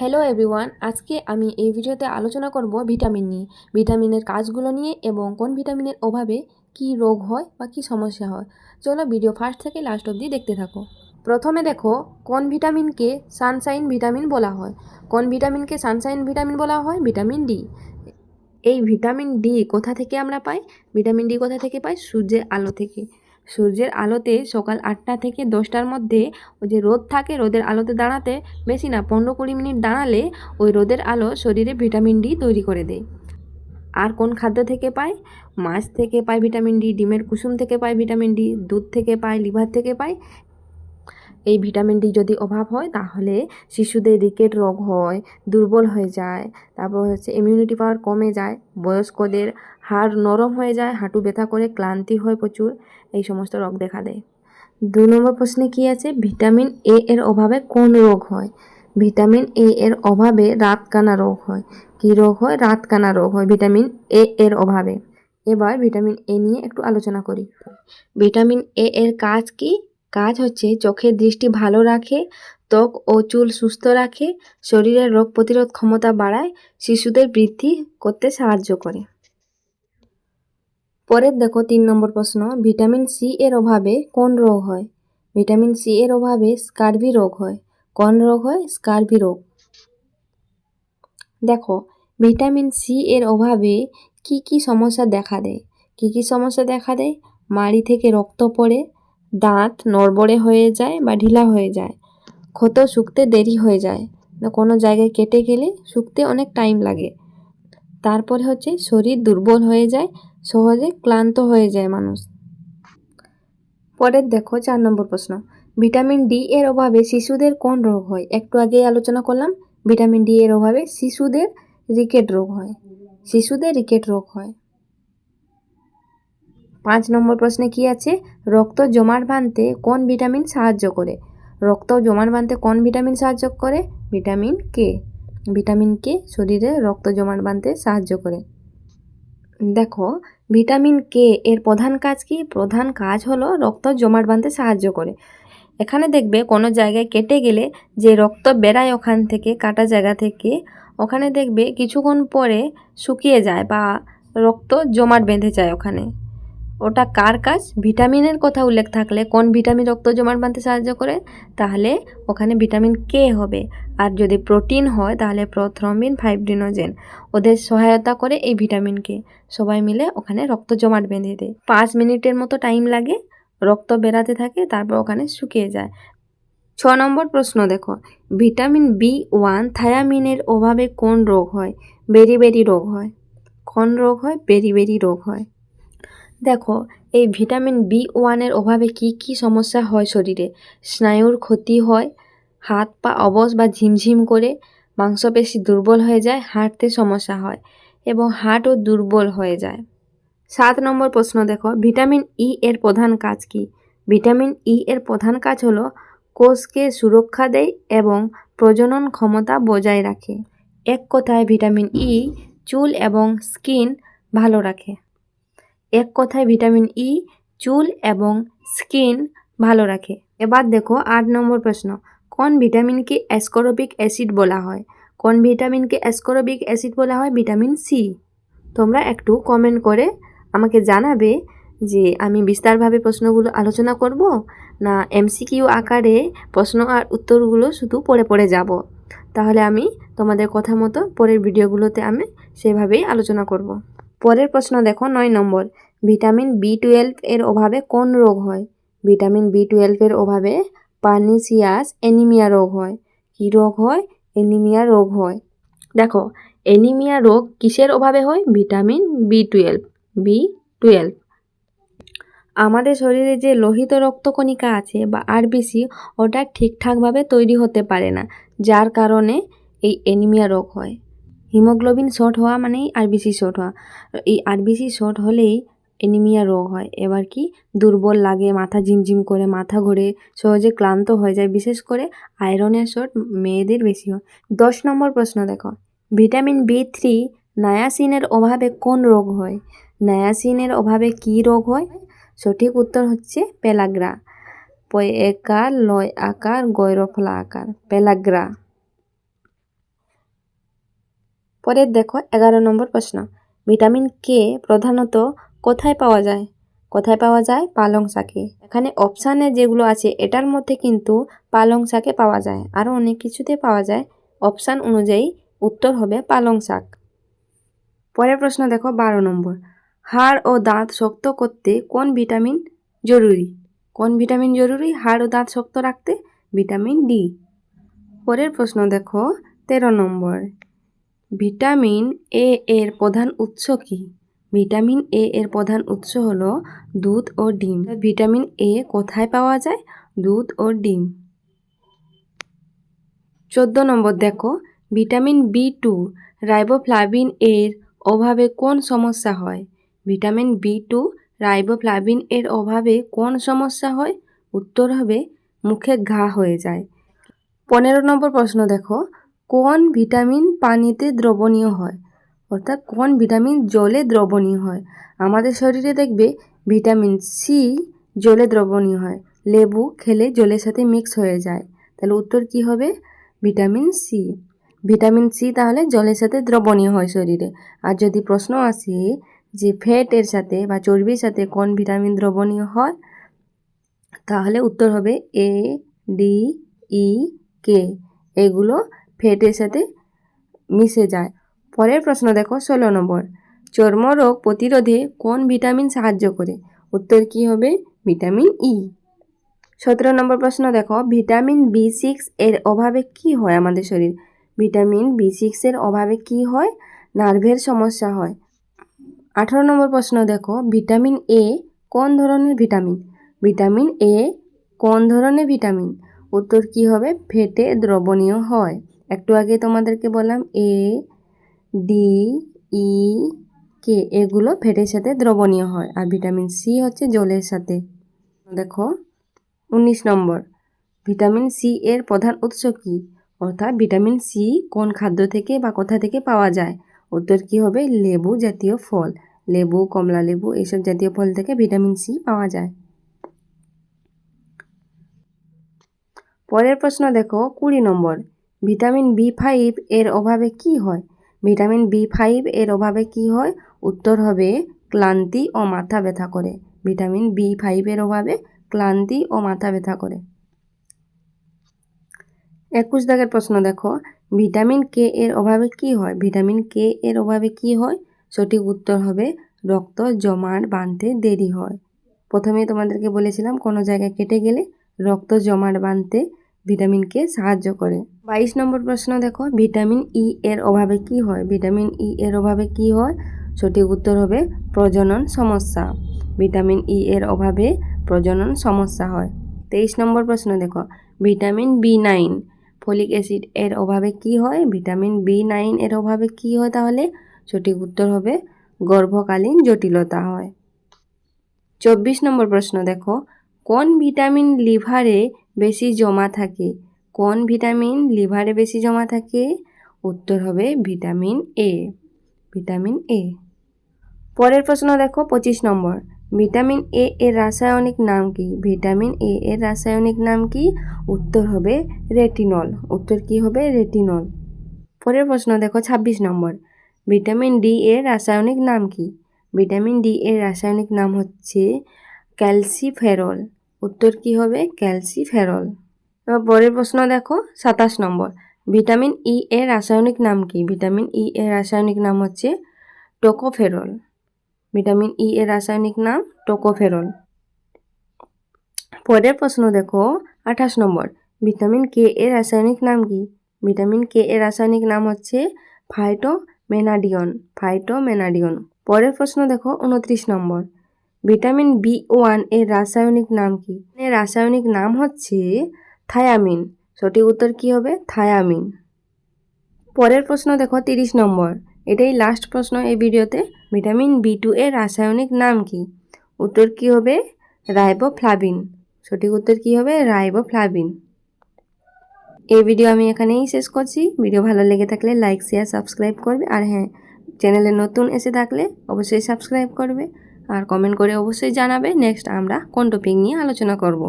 Hello everyone আজকে আমি এই ভিডিওতে আলোচনা করব ভিটামিন নিয়ে। ভিটামিনের কাজগুলো নিয়ে এবং কোন ভিটামিনের অভাবে কি রোগ হয় বা কি সমস্যা হয়। চলো ভিডিও ফার্স্ট থেকে লাস্ট অবধি দেখতে থাকো। প্রথমে দেখো, কোন ভিটামিনকে সানশাইন ভিটামিন বলা হয়। কোন ভিটামিনকে সানশাইন ভিটামিন বলা হয়? Vitamin D. এই ভিটামিন ডি কোথা থেকে আমরা পাই? ভিটামিন ডি কোথা থেকে পাই? সূর্যের আলো থেকে। সূর্যের আলোতে সকাল আটটা থেকে দশটার মধ্যে ওই যে রোদ থাকে, রোদের আলোতে দাঁড়াতে বেশি না, পনেরো কুড়ি মিনিট দাঁড়ালে ওই রোদের আলো শরীরে ভিটামিন ডি তৈরি করে দেয়। আর কোন খাদ্য থেকে পায়? মাছ থেকে পায় ভিটামিন ডি, ডিমের কুসুম থেকে পায় ভিটামিন ডি, দুধ থেকে পায়, লিভার থেকে পায়। এই ভিটামিন ডি যদি অভাব হয়, তাহলে শিশুদের রিকেট রোগ হয়, দুর্বল হয়ে যায়, তারপর হচ্ছে ইমিউনিটি পাওয়ার কমে যায়, বয়স্কদের হাড় নরম হয়ে যায়, হাঁটু ব্যথা করে ক্লান্তি হয় প্রচুর। এই সমস্ত রোগ দেখা দেয়। দু নম্বর প্রশ্নে কি আছে? ভিটামিন এ এর অভাবে কোন রোগ হয়? ভিটামিন এ এর অভাবে রাতকানা রোগ হয়। কি রোগ হয়? রাতকানা রোগ হয়, ভিটামিন এ এর অভাবে। এবার ভিটামিন এ নিয়ে একটু আলোচনা করি। ভিটামিন এ এর কাজ কি? কাজ হচ্ছে চোখের দৃষ্টি ভালো রাখে, ত্বক ও চুল সুস্থ রাখে, শরীরের রোগ প্রতিরোধ ক্ষমতা বাড়ায়, শিশুদের বৃদ্ধি করতে সাহায্য করে। পরের দেখো তিন নম্বর প্রশ্ন, ভিটামিন সি এর অভাবে কোন রোগ হয়? ভিটামিন সি এর অভাবে স্কারভি রোগ হয়। কোন রোগ হয়? স্কারভি রোগ। দেখো, ভিটামিন সি এর অভাবে কি কি সমস্যা দেখা দেয়? কি কি সমস্যা দেখা দেয়? মাড়ি থেকে রক্ত পড়ে, দাঁত নড়বড়ে হয়ে যায় বা ঢিলা হয়ে যায়। ক্ষত শুকতে দেরি হয়ে যায়। কোনো জায়গায় কেটে গেলে শুকতে অনেক টাইম লাগে। তারপরে হচ্ছে শরীর দুর্বল হয়ে যায়, সহজে ক্লান্ত হয়ে যায় মানুষ। পরের দেখো চার নম্বর প্রশ্ন। ভিটামিন ডি এর অভাবে শিশুদের কোন রোগ হয়? একটু আগেই আলোচনা করলাম, ভিটামিন ডি এর অভাবে শিশুদের রিকেট রোগ হয়। শিশুদের রিকেট রোগ হয়। পাঁচ নম্বর প্রশ্নে কি আছে? রক্ত জমাট বাঁধতে কোন ভিটামিন সাহায্য করে? রক্ত জমাট বাঁধতে কোন ভিটামিন সাহায্য করে? Vitamin K? ভিটামিন কে শরীরে রক্ত জমাট বাঁধতে সাহায্য করে। দেখো, ভিটামিন কে এর প্রধান কাজ কি? প্রধান কাজ হলো রক্ত জমাট বাঁধতে সাহায্য করে। এখানে দেখবে কোনো জায়গায় কেটে গেলে যে রক্ত বেরায় ওখান থেকে, কাটা জায়গা থেকে, ওখানে দেখবে কিছুক্ষণ পরে শুকিয়ে যায় বা রক্ত জমাট বেঁধে যায় ওখানে। ওটা কার কাজ? ভিটামিনের কথা উল্লেখ থাকলে কোন ভিটামিন রক্ত জমাট বাঁধতে সাহায্য করে? তাহলে ওখানে ভিটামিন কে হবে। আর যদি প্রোটিন হয়, তাহলে প্রোথ্রম্বিন ফাইব্রিনোজেন। ওদের সহায়তা করে এই ভিটামিনকে সবাই মিলে ওখানে রক্ত জমাট বেঁধে দেয় পাঁচ মিনিটের মতো টাইম লাগে। রক্ত বেরাতে থাকে, তারপর ওখানে শুকিয়ে যায়। ছ নম্বর প্রশ্ন দেখো। ভিটামিন বি ওয়ান থায়ামিনের অভাবে কোন রোগ হয়? বেরি বেরি রোগ হয়। কোন রোগ হয়? বেরি বেরি রোগ হয়। দেখো, এই ভিটামিন বি ওয়ানের অভাবে কি কি সমস্যা হয় শরীরে? স্নায়ুর ক্ষতি হয়, হাত পা অবশ বা ঝিমঝিম করে, মাংসপেশি দুর্বল হয়ে যায়, হাঁটতে সমস্যা হয় এবং হার্টও দুর্বল হয়ে যায়। সাত নম্বর প্রশ্ন দেখো, ভিটামিন ই এর প্রধান কাজ কি? ভিটামিন ই এর প্রধান কাজ হলো কোষকে সুরক্ষা দেয় এবং প্রজনন ক্ষমতা বজায় রাখে। এক কথায় ভিটামিন ই চুল এবং স্কিন ভালো রাখে। এক কথায় ভিটামিন ই চুল এবং স্কিন ভালো রাখে। এবার দেখো আট নম্বর প্রশ্ন, কোন ভিটামিনকে অ্যাসকরবিক অ্যাসিড বলা হয়? কোন ভিটামিনকে অ্যাসকরবিক অ্যাসিড বলা হয়? ভিটামিন সি তোমরা একটু কমেন্ট করে আমাকে জানাবে যে আমি বিস্তারভাবে প্রশ্নগুলো আলোচনা করব না এমসিকিউ আকারে প্রশ্ন আর উত্তরগুলো শুধু পড়ে পড়ে যাব। তাহলে আমি তোমাদের কথা মতো পরের ভিডিওগুলোতে আমি সেভাবেই আলোচনা করব। পরের প্রশ্ন দেখো, নয় নম্বর। ভিটামিন বি টুয়েলভ এর অভাবে কোন রোগ হয়? ভিটামিন বি টুয়েলভের অভাবে পার্নিসিয়াস অ্যানিমিয়া রোগ হয়। কী রোগ হয়? অ্যানিমিয়া রোগ হয়। দেখো, অ্যানিমিয়া রোগ কিসের অভাবে হয়? Vitamin B twelve B twelve আমাদের শরীরে যে লোহিত রক্তকণিকা আছে বা আরবিসি ওটা ঠিকঠাকভাবে তৈরি হতে পারে না, যার কারণে এই অ্যানিমিয়া রোগ হয়। হিমোগ্লোবিন শর্ট হওয়া মানেই আরবিসি শর্ট হওয়া। এই আরবিসি শর্ট হলেই অ্যানিমিয়া রোগ হয়। এবার কি? দুর্বল লাগে, মাথা ঝিমঝিম করে, মাথা ঘোরে, সহজে ক্লান্ত হয়ে যায়। বিশেষ করে আয়রনের শর্ট মেয়েদের বেশি হয়। দশ নম্বর প্রশ্ন দেখো। ভিটামিন বি থ্রি নায়াসিনের অভাবে কোন রোগ হয়? নায়াসিনের অভাবে কি রোগ হয়? সঠিক উত্তর হচ্ছে পেলাগ্রা। পয় একার লয় আকার গৈরফলা আকার। পেলাগ্রা। পরের দেখো এগারো নম্বর প্রশ্ন। ভিটামিন কে প্রধানত কোথায় পাওয়া যায়? কোথায় পাওয়া যায়? পালং শাকে। এখানে অপশানে যেগুলো আছে, এটার মধ্যে কিন্তু পালং শাকে পাওয়া যায়। আরও অনেক কিছুতে পাওয়া যায়। অপশান অনুযায়ী উত্তর হবে পালং শাক। পরের প্রশ্ন দেখো বারো নম্বর। হাড় ও দাঁত শক্ত করতে কোন ভিটামিন জরুরি? কোন ভিটামিন জরুরি? হাড় ও দাঁত শক্ত রাখতে ভিটামিন ডি পরের প্রশ্ন দেখো তেরো নম্বর। ভিটামিন এ এর প্রধান উৎস কি? ভিটামিন এ এর প্রধান উৎস হলো দুধ ও ডিম। ভিটামিন এ কোথায় পাওয়া যায়? দুধ ও ডিম। চোদ্দ নম্বর দেখো, ভিটামিন বি টু রাইবোফ্লাভিন এর অভাবে কোন সমস্যা হয়? ভিটামিন বি টু রাইবোফ্লাভিন এর অভাবে কোন সমস্যা হয়? উত্তর হবে, মুখে ঘা হয়ে যায়। পনেরো নম্বর প্রশ্ন দেখো কোন ভিটামিন পানিতে দ্রবণীয় হয়? অর্থাৎ কোন ভিটামিন জলে দ্রবণীয় হয়? আমাদের শরীরে দেখবে ভিটামিন সি জলে দ্রবণীয় হয়। লেবু খেলে জলের সাথে মিক্স হয়ে যায়। তাহলে উত্তর কি হবে? ভিটামিন সি ভিটামিন সি তাহলে জলের সাথে দ্রবণীয় হয় শরীরে। আর যদি প্রশ্ন আসে যে ফ্যাটের সাথে বা চর্বির সাথে কোন ভিটামিন দ্রবণীয় হয়? তাহলে উত্তর হবে এ ডি ই কে এগুলো ফ্যাটের সাথে মিশে যায়। পরের প্রশ্ন দেখো, ষোলো নম্বর। চর্মরোগ প্রতিরোধে কোন ভিটামিন সাহায্য করে? উত্তর কি হবে? ভিটামিন ই সতেরো নম্বর প্রশ্ন দেখো, ভিটামিন বি সিক্স এর অভাবে কি হয় আমাদের শরীর? ভিটামিন বি সিক্সের অভাবে কি হয়? নার্ভের সমস্যা হয়। আঠারো নম্বর প্রশ্ন দেখো, ভিটামিন এ কোন ধরনের ভিটামিন? ভিটামিন এ কোন ধরনের ভিটামিন? উত্তর কি হবে? ফেটে দ্রবণীয় হয়। একটু আগে তোমাদেরকে বললাম, এ, ডি, ই, কে, এগুলো ফেটের সাথে দ্রবণীয় হয় আর ভিটামিন সি হচ্ছে জলের সাথে। দেখো, উনিশ নম্বর, ভিটামিন সি এর প্রধান উৎস কী? অর্থাৎ ভিটামিন সি কোন খাদ্য থেকে বা কোথা থেকে পাওয়া যায়? উত্তর কী হবে? লেবু জাতীয় ফল। লেবু, কমলা লেবু এইসব জাতীয় ফল থেকে ভিটামিন সি পাওয়া যায়। পরের প্রশ্ন দেখো, কুড়ি নম্বর ভিটামিন বি ফাইভ এর অভাবে কি হয়? ভিটামিন বি ফাইভ এর অভাবে কি হয়? উত্তর হবে ক্লান্তি ও মাথা ব্যথা করে। ভিটামিন বি ফাইভের অভাবে ক্লান্তি ও মাথা ব্যথা করে। একুশ দাগের প্রশ্ন দেখো। ভিটামিন কে এর অভাবে কি হয়? ভিটামিন কে এর অভাবে কি হয়? সঠিক উত্তর হবে রক্ত জমাট বাঁধতে দেরি হয়। প্রথমে তোমাদেরকে বলেছিলাম কোনো জায়গায় কেটে গেলে রক্ত জমাট বাঁধতে ভিটামিন কে সাহায্য করে। বাইশ নম্বর প্রশ্ন দেখো, ভিটামিন ই এর অভাবে কি হয়? ভিটামিন ই এর অভাবে কি হয়? সঠিক উত্তর হবে প্রজনন সমস্যা। ভিটামিন ই এর অভাবে প্রজনন সমস্যা হয়। তেইশ নম্বর প্রশ্ন দেখো, vitamin B nine, folic acid এর অভাবে কি হয়? ভিটামিন বি নাইন এর অভাবে কি হয় তাহলে? সঠিক উত্তর হবে গর্ভকালীন জটিলতা হয়। চব্বিশ নম্বর প্রশ্ন দেখো, কোন ভিটামিন লিভারে বেশি জমা থাকে। কোন ভিটামিন? লিভারে বেশি জমা থাকে? উত্তর হবে ভিটামিন এ। Vitamin A. পরের প্রশ্ন দেখো, পঁচিশ নম্বর। ভিটামিন এ এর রাসায়নিক নাম কি? ভিটামিন এ এর রাসায়নিক নাম কি? উত্তর হবে রেটিনল। উত্তর কি হবে? রেটিনল। পরের প্রশ্ন দেখো ২৬ নম্বর। ভিটামিন ডি এর রাসায়নিক নাম কি? ভিটামিন ডি এর রাসায়নিক নাম হচ্ছে ক্যালসিফেরল। উত্তর কি হবে? ক্যালসিফেরল এবার পরের প্রশ্ন দেখো, সাতাশ নম্বর। ভিটামিন ই এর রাসায়নিক নাম কি? ভিটামিন ই এর রাসায়নিক নাম হচ্ছে টোকোফেরল। ভিটামিন ই এর রাসায়নিক নাম টোকোফেরল। পরের প্রশ্ন দেখো, আঠাশ নম্বর। ভিটামিন কে এর রাসায়নিক নাম কি? ভিটামিন কে এর রাসায়নিক নাম হচ্ছে ফাইটোমেনাডিয়ন। ফাইটোমেনাডিয়ন। পরের প্রশ্ন দেখো, উনত্রিশ নম্বর। ভিটামিন বি ওয়ানের রাসায়নিক নাম কি? এর রাসায়নিক নাম হচ্ছে থায়ামিন। সঠিক উত্তর কি হবে? থায়ামিন। পরের প্রশ্ন দেখো, তিরিশ নম্বর। এটাই লাস্ট প্রশ্ন এই ভিডিওতে। ভিটামিন বি টু এর রাসায়নিক নাম কি? উত্তর কি হবে? রাইবোফ্লাভিন। সঠিক উত্তর কি হবে? রাইবোফ্লাভিন। এই ভিডিও আমি এখানেই শেষ করছি। ভিডিও ভালো লেগে থাকলে লাইক শেয়ার সাবস্ক্রাইব করবে। আর হ্যাঁ চ্যানেলে নতুন এসে থাকলে অবশ্যই সাবস্ক্রাইব করবে। আর কমেন্ট করে অবশ্যই জানাবে। নেক্সট আমরা কোন টপিক নিয়ে আলোচনা করব।